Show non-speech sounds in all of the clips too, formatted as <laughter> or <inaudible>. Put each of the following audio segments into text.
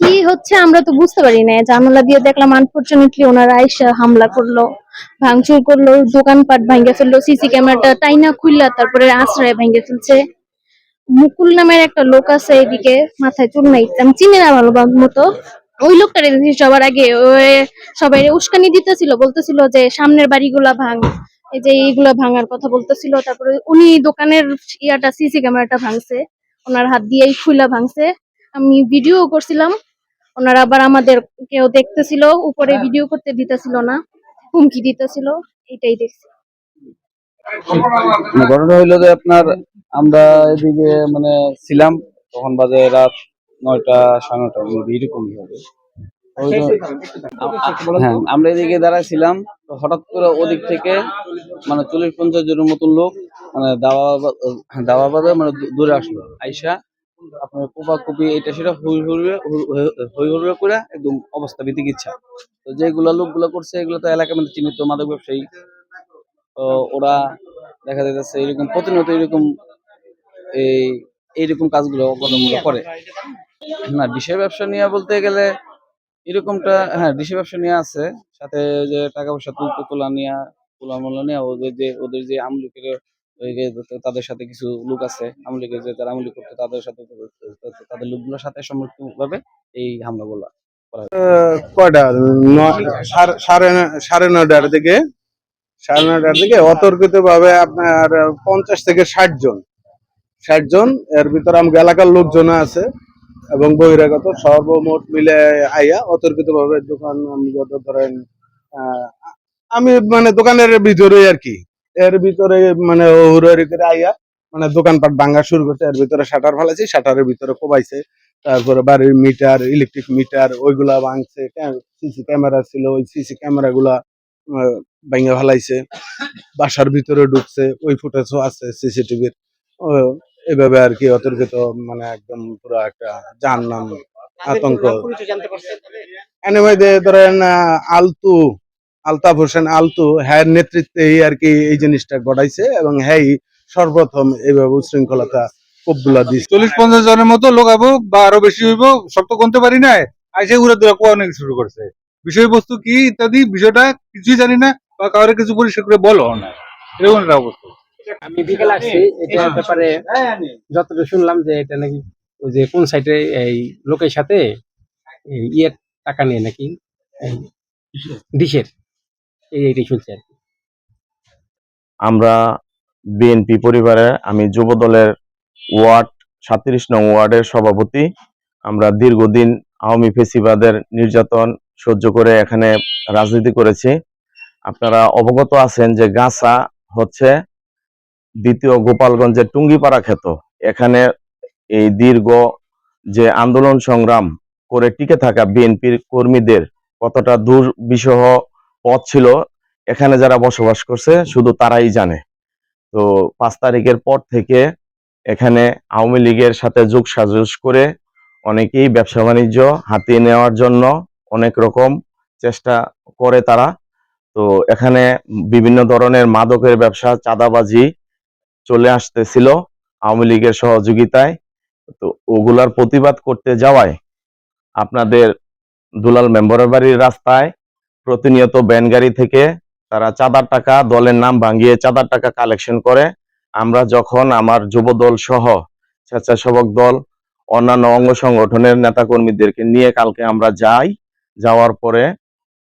কি হচ্ছে আমরা তো বুঝতে পারি না জানালা দিয়ে দেখলাম আনফরচুনেটলি ওনারা আইসা হামলা করল, ভাঙচুর করল, দোকানপাট ভাঙ্গে ফেলল সিসি ক্যামেরাটা টাইনা খুললা তারপরে আশ্রয় ভাঙ্গে ফেলছে। মুকুল নামের একটা লোক আছে এদিকে, মাথায় চুল নাই, আমি চিনি না ভালো মতো। ওই লোকটা দেখেছি সবার আগে সবাই উস্কানি দিতেছিল, বলতেছিল যে সামনের বাড়িগুলা ভাঙ। এই যে এইগুলা ভাঙার কথা বলতেছিল, তারপরে উনি দোকানের ইয়াটা সিসি ক্যামেরাটা ভাঙছে, ওনার হাত দিয়েই খুলা ভাঙছে। আমি ভিডিও করছিলাম। ওনারা আবার আমাদের কেউ দেখতেছিল উপরে ভিডিও করতে দিতেছিল না হুমকি দিতেছিল এটাই দেখছি। মানে ঘটনা হইল যে আপনার আমরা এদিকে মানে ছিলাম তখন বাজে রাত নয়টা সাড়ে নয়টা এরকমই হবে। হ্যাঁ আমরা এদিকে দাঁড়াইছিলাম তো হঠাৎ করে ওদিক থেকে মানে চল্লিশ পঞ্চাশ জনের মতন লোক মানে দাওয়া দাওয়া মানে দূরে আসলো। আইসা আপনার কোপা কুপি এটা সেটা হই হইবে হই হইবে করে একদম অবস্থা বিদিক ইচ্ছা। তো যেগুলা লোকগুলো করছে, এগুলো তো এলাকার মধ্যে চিহ্নিত মাদক ব্যবসায়ী। ওরা দেখা যাচ্ছে এরকম প্রতিনিয়ত এরকম এই, এইরকম কাজগুলো অবলম্বন করে। না ডিশের ব্যবসা নিয়ে বলতে গেলে এরকমটা হ্যাঁ ডিশের ব্যবসা নিয়ে আছে। সাথে যে টাকা পয়সা তুলতে, তোলা নিয়ে, তোলা মোলা নিয়ে ওদের যে ওদের যে আমলিকের তাদের সাথে কিছু লোক আছে আমলিকের যে যারা আমলিক করতে তাদের সাথে তাদের লোকগুলোর সাথে সম্পর্ক ভাবে এই হামলাগুলো কয়টা? সাড়ে- নয়টার দিকে, সাড়ে নয়টার দিকে অতর্কিত ভাবে আপনার পঞ্চাশ থেকে ষাট জন ষাট জন, এর ভিতরে আমাকে এলাকার লোকজন আছে এবং বহিরাগত সর্বমোট মিলে আইয়া অতর্কিত ভাবে দোকান, আমি যত ধরেন আমি মানে দোকানের ভিতরে আর কি। এর ভিতরে মানে হুড়ি করে আইয়া মানে দোকানপাট ভাঙা শুরু করছে। এর ভিতরে শাটার ফেলাইছি শাটারের ভিতরে কোবাইছে। তারপরে বাড়ির মিটার ইলেকট্রিক মিটার ওইগুলা ভাঙছে। সিসি ক্যামেরা ছিল ওই সিসি ক্যামেরা গুলা ভেঙে ফেলাইছে। বাসার ভিতরে ঢুকছে ওই ফুটেজও আছে সিসিটিভির এভাবে আর কি অতর্কিত মানে একদম পুরো একটা জান নাম আতঙ্ক। এনিওয়ে ধরেন আলতু। আলতাফ হোসেন আলতু হ্যার নেতৃত্বে আর কি এই জিনিসটা ঘটাইছে এবং হ্যাঁ সর্বপ্রথম এইভাবে উশৃঙ্খলতা কোপগুলা দিচ্ছে চল্লিশ পঞ্চাশ জনের মতো লোক আবো বা আরও বেশি হইব সব তো গুনতে পারি না আইসে ঘুরে দূরে অনেক শুরু করছে। বিষয়বস্তু কি ইত্যাদি বিষয়টা কিছুই জানি না বা কাউরে কিছু পরিষ্কার করে বলো না। এরকম একটা অবস্থা। আমি বিকেলে আসছি এটার ব্যাপারে যতটুকু শুনলাম যে এটা নাকি ওই যে কোন সাইডে এই লোকের সাথে এই ইয়ের টাকা নিয়ে নাকি ডিশের। এই এইটাই শুনছি আর কি। আমরা বিএনপি পরিবারে আমি যুব দলের ওয়ার্ড সাতত্রিশ নং ওয়ার্ডের সভাপতি। আমরা দীর্ঘদিন আওয়ামী ফেসিবাদের নির্যাতন সহ্য করে এখানে রাজনীতি করেছি। আপনারা অবগত আছেন যে গাছা হচ্ছে দ্বিতীয় গোপালগঞ্জের টুঙ্গিপাড়া ক্ষেত। এখানে এই দীর্ঘ যে আন্দোলন সংগ্রাম করে টিকে থাকা বিএনপির কর্মীদের কতটা দুর্বিষহ পথ ছিল, এখানে যারা বসবাস করছে, শুধু তারাই জানে। তো পাঁচ তারিখের পর থেকে এখানে আওয়ামী লীগের সাথে যোগ সাজস করে অনেকেই ব্যবসা বাণিজ্য হাতিয়ে নেওয়ার জন্য অনেক রকম চেষ্টা করে তারা। তো এখানে বিভিন্ন ধরনের মাদকের ব্যবসা, চাঁদাবাজি চলে আসতেছিল আওয়ামী লীগের সহযোগিতায়। তো ওগুলার প্রতিবাদ করতে যাওয়ায় আপনাদের দুলাল মেম্বরের বাড়ির রাস্তায় প্রতিনিয়ত ব্যান গাড়ি থেকে তারা চাঁদার টাকা, দলের নাম ভাঙিয়ে চাঁদার টাকা কালেকশন করে। আমরা যখন আমার যুব দল সহ স্বেচ্ছাসেবক দল, অন্যান্য অঙ্গ সংগঠনের নেতাকর্মীদেরকে নিয়ে কালকে আমরা যাই, যাওয়ার পরে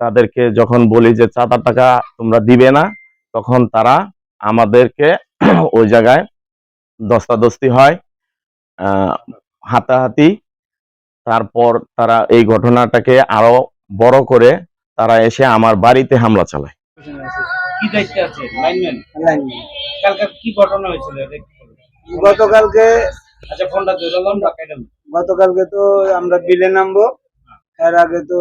তাদেরকে যখন বলি যে চাঁদার টাকা তোমরা দিবে না, তখন তারা আমাদেরকে <clears throat> ওই জায়গায় দস্তাদস্তি হয় হাতাহাতি। তারপর তারা এই ঘটনাটাকে আরও বড় করে তারা এসে আমার বাড়িতে হামলা চালায়। কি দায়িত্বে আছে? লাইনম্যান কালকে কি ঘটনা হয়েছিল? এটা একটু বলুন। গতকালকে আচ্ছা। গতকালকে তো আমরা বিলে নামবো। এর আগে তো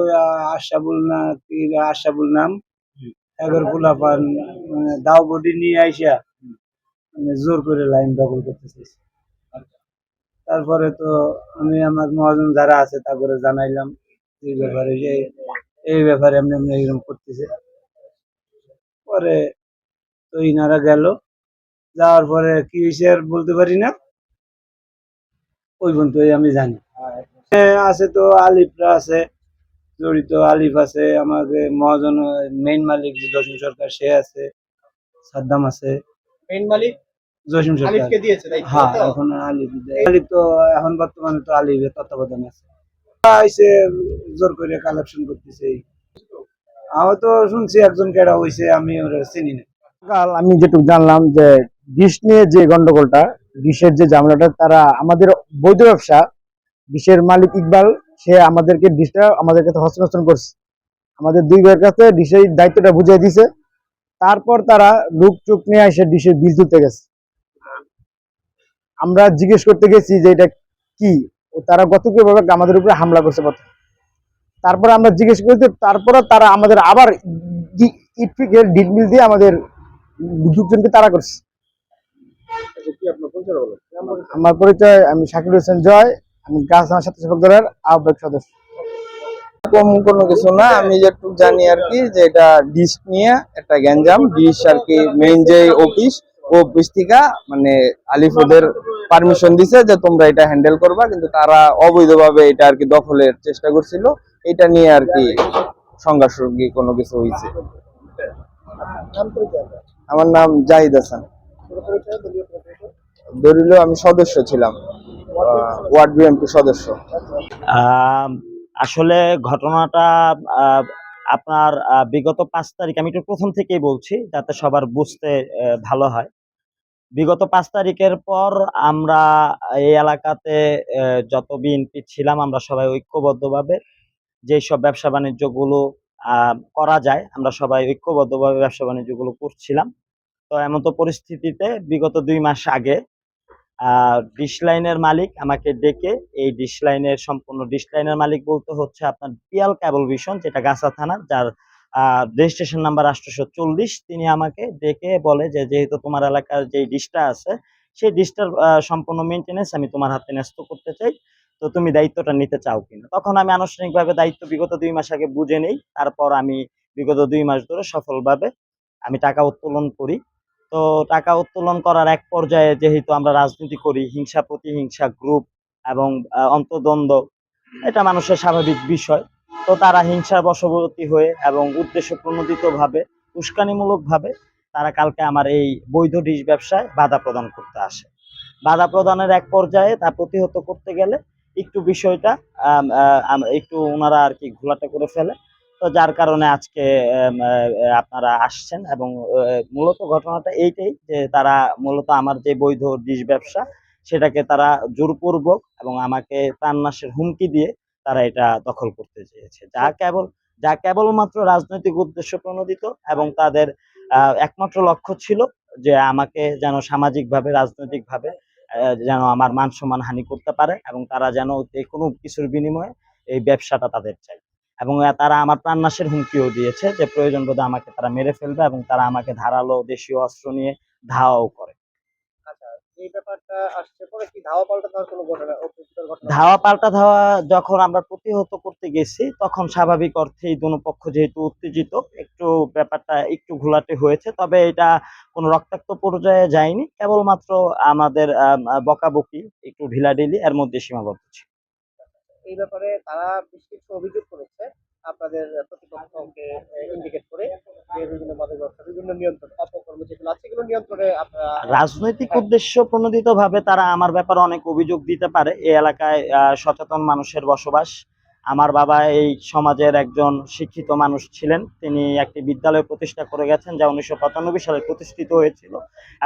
আশাবুল না কি আশাবুল নাম। এগার পোলাপান মানে দাও বডি নিয়ে আইসা মানে জোর করে লাইন দখল করতে চাইছে। তারপরে তো আমি আমার মহাজন যারা আছে তারপরে জানাইলাম এই ব্যাপারে যে এই ব্যাপারে এমনি এমনি এরকম করতেছে। পরে তো ইনারা গেল। যাওয়ার পরে কি হয়েছে আর বলতে পারি না। ওই পর্যন্তই আমি জানি। আছে তো আলিফরা আছে জড়িত আলিফ আছে আমাদের মহাজন মেইন মালিক যে জসিম সরকার সে আছে সাদ্দাম আছে। মেইন মালিক? জসিম সরকার। হ্যাঁ এখন আলিফ। আলিফ তো এখন বর্তমানে তো আলিফের তত্ত্বাবধানে আছে। জোর করে কালেকশন করতেছে। আমি তো শুনছি একজন কেডা আমি চিনি না। আমি যেটুকু জানলাম যে ডিশ নিয়ে যে গন্ডগোলটা ডিশের যে তারা আমাদের বৈধ ব্যবসা ডিশের মালিক ইকবাল, সে আমাদেরকে ডিশটা আমাদের কাছে হস্তান্তর করছে। আমাদের দুই ভাইয়ের কাছে ডিশের দায়িত্বটা বুঝিয়ে দিছে। তারপর তারা লুক চুক নিয়ে এসে ডিশের বীজ তুলতে গেছে। আমরা জিজ্ঞেস করতে গেছি যে এটা কি? তারা গত কীভাবে আমাদের উপরে হামলা করছে প্রথমে। তারপরে আমরা জিজ্ঞেস করতে তারপরে তারা আমাদের আবার ইটফিকের ডিট মিল দিয়ে আমাদের লোকজনকে তারা করছে। আমার পরিচয় আমি শাকির হোসেন জয় আমি গাছ আমার সাথে সেবক দলের আহ্বায়ক সদস্য। কম কোনো কিছু না আমি যেটুকু জানি আর কি যে এটা ডিশ নিয়ে একটা গ্যাঞ্জাম ডিশ আর কি মেইন যে অফিস ও অফিস মানে আলিফ ওদের পারমিশন দিছে যে তোমরা এটা হ্যান্ডেল করবা, কিন্তু তারা অবৈধভাবে এটা আর কি দখলের চেষ্টা করছিল। এটা নিয়ে আর কি সংঘর্ষী কোনো কিছু হয়েছে আমার নাম জাহিদ হাসান। দলিল আমি সদস্য ছিলাম। ওয়ার্ড বিএনপি সদস্য। আসলে ঘটনাটা আপনার বিগত পাঁচ তারিখ, আমি একটু প্রথম থেকেই বলছি, যাতে সবার বুঝতে ভালো হয়। বিগত পাঁচ তারিখের পর আমরা এই এলাকাতে যত বিএনপি ছিলাম, আমরা সবাই ঐক্যবদ্ধভাবে যেসব ব্যবসা বাণিজ্যগুলো করা যায়, আমরা সবাই ঐক্যবদ্ধভাবে ব্যবসা বাণিজ্যগুলো করছিলাম। তো এমন তো পরিস্থিতিতে বিগত দুই মাস আগে ডিশ লাইনের মালিক আমাকে ডেকে, এই ডিশ লাইনের সম্পূর্ণ ডিশ লাইনের মালিক বলতে হচ্ছে আপনার পিয়াল ক্যাবল ভিশন যেটা গাছা থানা, যার রেজিস্ট্রেশন নাম্বার আটশোশো চল্লিশ। তিনি আমাকে ডেকে বলে যে যেহেতু তোমার এলাকার যে ডিশটা আছে সেই ডিশটার সম্পূর্ণ মেনটেনেন্স আমি তোমার হাতে ন্যস্ত করতে চাই। তো তুমি দায়িত্বটা নিতে চাও কিনা? তখন আমি আনুষ্ঠানিকভাবে দায়িত্ব বিগত দুই মাস আগে বুঝে নেই। তারপর আমি বিগত দুই মাস ধরে সফলভাবে আমি টাকা উত্তোলন করি। তো টাকা উত্তোলন করার এক পর্যায়ে যেহেতু আমরা রাজনীতি করি হিংসা প্রতিহিংসা গ্রুপ এবং আহ, অন্তর্দ্বন্দ্ব এটা মানুষের স্বাভাবিক বিষয়। তো তারা হিংসার বশবর্তী হয়ে এবং উদ্দেশ্য প্রণোদিতভাবে, উস্কানিমূলকভাবে তারা কালকে আমার এই বৈধ ডিশ ব্যবসায় বাধা প্রদান করতে আসে। বাধা প্রদানের এক পর্যায়ে তা প্রতিহত করতে গেলে একটু বিষয়টা একটু ওনারা আর কি ঘোলাটে করে ফেলে। তো যার কারণে আজকে আপনারা আসছেন এবং মূলত ঘটনাটা এইটাই যে তারা মূলত আমার যে বৈধ ডিশ ব্যবসা, সেটাকে তারা জোরপূর্বক এবং আমাকে প্রাণনাশের হুমকি দিয়ে তারা এটা দখল করতে চেয়েছে। যা কেবল যা কেবলমাত্র রাজনৈতিক উদ্দেশ্য প্রণোদিত এবং তাদের একমাত্র লক্ষ্য ছিল যে আমাকে যেন সামাজিকভাবে রাজনৈতিকভাবে যেন আমার মান সম্মান হানি করতে পারে এবং তারা যেন যে কোনো কিছুর বিনিময়ে এই ব্যবসাটা তাদের চাই এবং তারা আমার প্রাণনাশের হুমকিও দিয়েছে যে প্রয়োজন বোধে আমাকে তারা মেরে ফেলবে এবং তারা আমাকে ধারালো দেশীয় অস্ত্র নিয়ে ধাওয়াও করে এই ব্যাপারটা আসছে পরে কি ধাওয়া পাল্টা ধাওয়া যখন আমরা প্রতিহত করতে গেছি তখন স্বাভাবিক অর্থেই দুনো পক্ষ যেহেতু উত্তেজিত একটু ব্যাপারটা একটু ঘোলাটে হয়েছে তবে এটা কোনো রক্তাক্ত পর্যায়ে যায়নি। কেবলমাত্র আমাদের বকাবকি একটু ঢিলাঢিলি এর মধ্যে সীমাবদ্ধ ছিল। এই ব্যাপারে তারা বেশ কিছু অভিযোগ করেছে। আপনাদের প্রতিপক্ষকে ইন্ডিকেট করে যে বিভিন্ন মাদক ব্যবসা বিভিন্ন নিয়ন্ত্রণ অপকর্ম যেগুলো আছে সেগুলো নিয়ন্ত্রণে আপনারা রাজনৈতিক উদ্দেশ্য প্রণোদিত ভাবে তারা আমার ব্যাপারে অনেক অভিযোগ দিতে পারে। এই এলাকায় সচেতন মানুষের বসবাস। আমার বাবা এই সমাজের একজন শিক্ষিত মানুষ ছিলেন। তিনি একটি বিদ্যালয় প্রতিষ্ঠা করে গেছেন যা উনিশশো পঁচানব্বই সালে প্রতিষ্ঠিত হয়েছিল।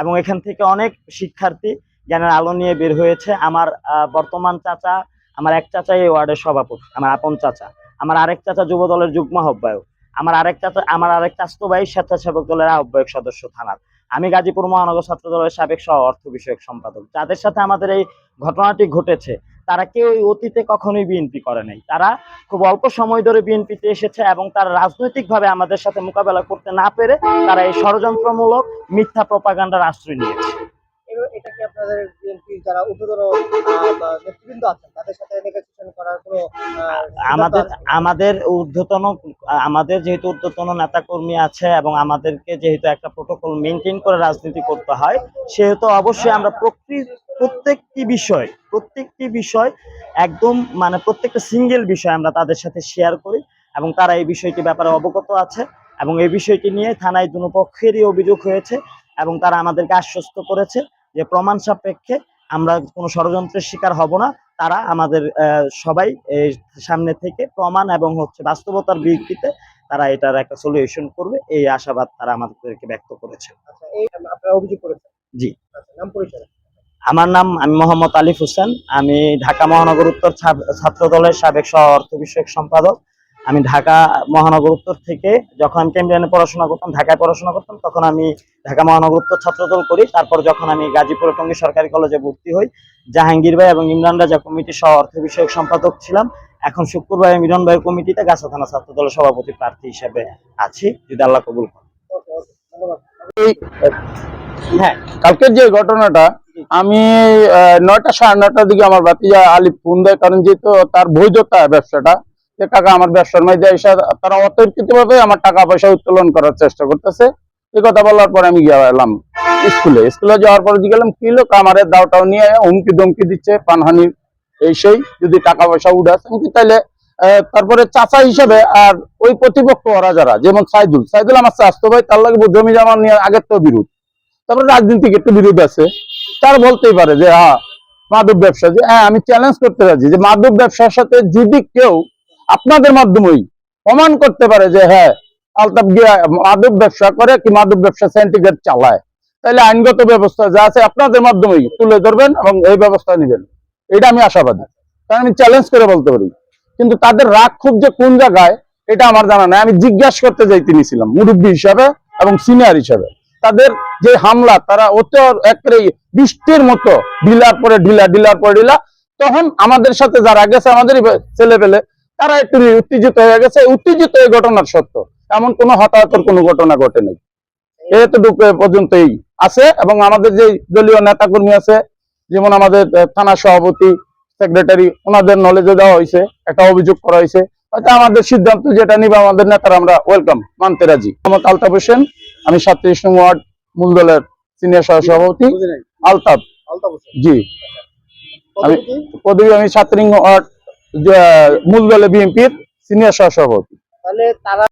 এবং এখান থেকে অনেক শিক্ষার্থী জ্ঞানের আলো নিয়ে বের হয়েছে। আমার বর্তমান চাচা আমার এক চাচা এই ওয়ার্ডের সভাপতি আমার আপন চাচা। আমার আরেক চাচা যুব দলের যুগ্ম আহ্বায়ক, আমার আরেক চাচা, আমার আরেক চাচতো ভাই স্বেচ্ছাসেবক দলের আহ্বায়ক সদস্য থানার। আমি গাজীপুর মহানগর ছাত্র দলের সাবেক সহ অর্থ বিষয়ক সম্পাদক। যাদের সাথে আমাদের এই ঘটনাটি ঘটেছে, তারা কেউ অতীতে কখনোই বিএনপি করে নাই। তারা খুব অল্প সময় ধরে বিএনপিতে এসেছে এবং তারা রাজনৈতিকভাবে আমাদের সাথে মোকাবেলা করতে না পেরে তারা এই ষড়যন্ত্রমূলক মিথ্যা প্রপাগান্ডার আশ্রয় নিয়েছে। এটা কি আপনাদের বিএনপির যারা ঊর্ধ্বতন নেতৃবৃন্দ আছেন তাদের সাথে নেগোসিয়েশন করার কোনো আমাদের আমাদের ঊর্ধ্বতন আমাদের যেহেতু ঊর্ধ্বতন নেতাকর্মী আছে এবং আমাদেরকে যেহেতু একটা প্রোটোকল মেনটেন করে রাজনীতি করতে হয় সেহেতু অবশ্যই আমরা প্রকৃত প্রত্যেকটি বিষয় প্রত্যেকটি বিষয় একদম মানে প্রত্যেকটা সিঙ্গেল বিষয় আমরা তাদের সাথে শেয়ার করি এবং তারা এই বিষয়টি ব্যাপারে অবগত আছে এবং এই বিষয়টি নিয়ে থানায় দুনো পক্ষেরই অভিযোগ হয়েছে এবং তারা আমাদেরকে আশ্বস্ত করেছে। যে প্রমাণ সাপেক্ষে আমরা কোনো ষড়যন্ত্রের শিকার হব না তারা আমাদের সবাই সামনে থেকে প্রমাণ এবং হচ্ছে বাস্তবতার ভিত্তিতে তারা এটার একটা সলিউশন করবে এই আশাবাদ তারা আমাদেরকে ব্যক্ত করেছে। আচ্ছা জি। আচ্ছা আমার নাম আমি মোহাম্মদ আলিফ হোসেন আমি ঢাকা মহানগর উত্তর ছাত্র দলের সাবেক সহ অর্থ বিষয়ক সম্পাদক। আমি ঢাকা মহানগর উত্তর থেকে যখন কেমব্রিয়ানে পড়াশোনা করতাম ঢাকায় পড়াশোনা করতাম তখন আমি ঢাকা মহানগর উত্তর ছাত্র করি। তারপর যখন আমি গাজীপুর টঙ্গী সরকারি কলেজে ভর্তি হই, জাহাঙ্গীর ভাই এবং ইমরান রাজা কমিটির সহ অর্থ বিষয়ক সম্পাদক ছিলাম। এখন শুক্রবার মিরন ভাইয়ের কমিটিতে গাছা থানা ছাত্র দলের সভাপতি প্রার্থী হিসেবে আছি। যদি আল্লাহ কবুল করেন। হ্যাঁ কালকের যে ঘটনাটা, আমি নয়টা সাড়ে নয়টার দিকে আমার বাতিজা আলিফ ফোন দেয়, কারণ যেহেতু তার বৈধতা ব্যবসাটা, যে কাকা আমার ব্যবসার মধ্যে তারা অতর্কিত ভাবে আমার টাকা পয়সা উত্তোলন করার চেষ্টা করতেছে। এই কথা বলার পর আমি গেলাম স্কুলে। স্কুলে যাওয়ার পর গেলাম, কি লোক আমার দাওটাও নিয়ে হুমকি ধমকি দিচ্ছে, পানহানি এই সেই, যদি টাকা পয়সা উঠাস আমি কি তাইলে তারপরে চাচা হিসেবে আর ওই প্রতিপক্ষ ওরা যারা, যেমন সাইদুল সাইদুল আমার স্বাস্থ্য ভাই, তার লাগে জমি জমা নিয়ে আগের তো বিরোধ। তারপরে রাজনীতিক একটু বিরোধ আছে। তার বলতেই পারে যে হ্যাঁ মাদক ব্যবসা যে হ্যাঁ আমি চ্যালেঞ্জ করতে রাজি যে, মাদক ব্যবসার সাথে যদি কেউ আপনাদের মাধ্যমেই প্রমাণ করতে পারে যে হ্যাঁ আলতাফ গিয়া মাদক ব্যবসা করে কি মাদক ব্যবসা সেন্টিগ্রেড চালায়। তাহলে আইনগত ব্যবস্থা যা আছে আপনাদের মাধ্যমেই তুলে ধরবেন এবং এই ব্যবস্থা নেবেন। এটা আমি আশাবাদী। কারণ আমি চ্যালেঞ্জ করে বলতে পারি। কিন্তু তাদের রাগ খুব যে কোন জায়গায়, এটা আমার জানা নাই। আমি জিজ্ঞাসা করতে যাইতে নিয়েছিলাম মুরব্বী হিসাবে এবং সিনিয়র হিসাবে। তাদের যে হামলা, তারা অত একবারে বৃষ্টির মতো ঢিলার পরে ঢিলা ঢিলার পরে ঢিলা। তখন আমাদের সাথে যারা গেছে আমাদের ছেলে পেলে তারা একটু উত্তেজিত হয়ে গেছে। উত্তেজিত এই ঘটনার সত্য। এমন কোনো হতাহতর কোনো ঘটনা ঘটে নাই। এতটুকু পর্যন্তই আছে এবং আমাদের যে দলীয় নেতাকর্মী আছে যেমন আমাদের থানা সভাপতি সেক্রেটারি ওনাদের নলেজে দেওয়া হয়েছে একটা অভিযোগ করা হয়েছে। হয়তো আমাদের সিদ্ধান্ত যেটা নিবে আমাদের নেতারা আমরা ওয়েলকাম মানতে রাজি। মোহাম্মদ আলতাফ হোসেন আমি সাতত্রিশ নং ওয়ার্ড মূল দলের সিনিয়র সহ সভাপতি। আলতাফ। জি। পদবি পদবী আমি সাতরিং ওয়ার্ড মূল দলে বিএনপির সিনিয়র সহ সভাপতি তাহলে তারা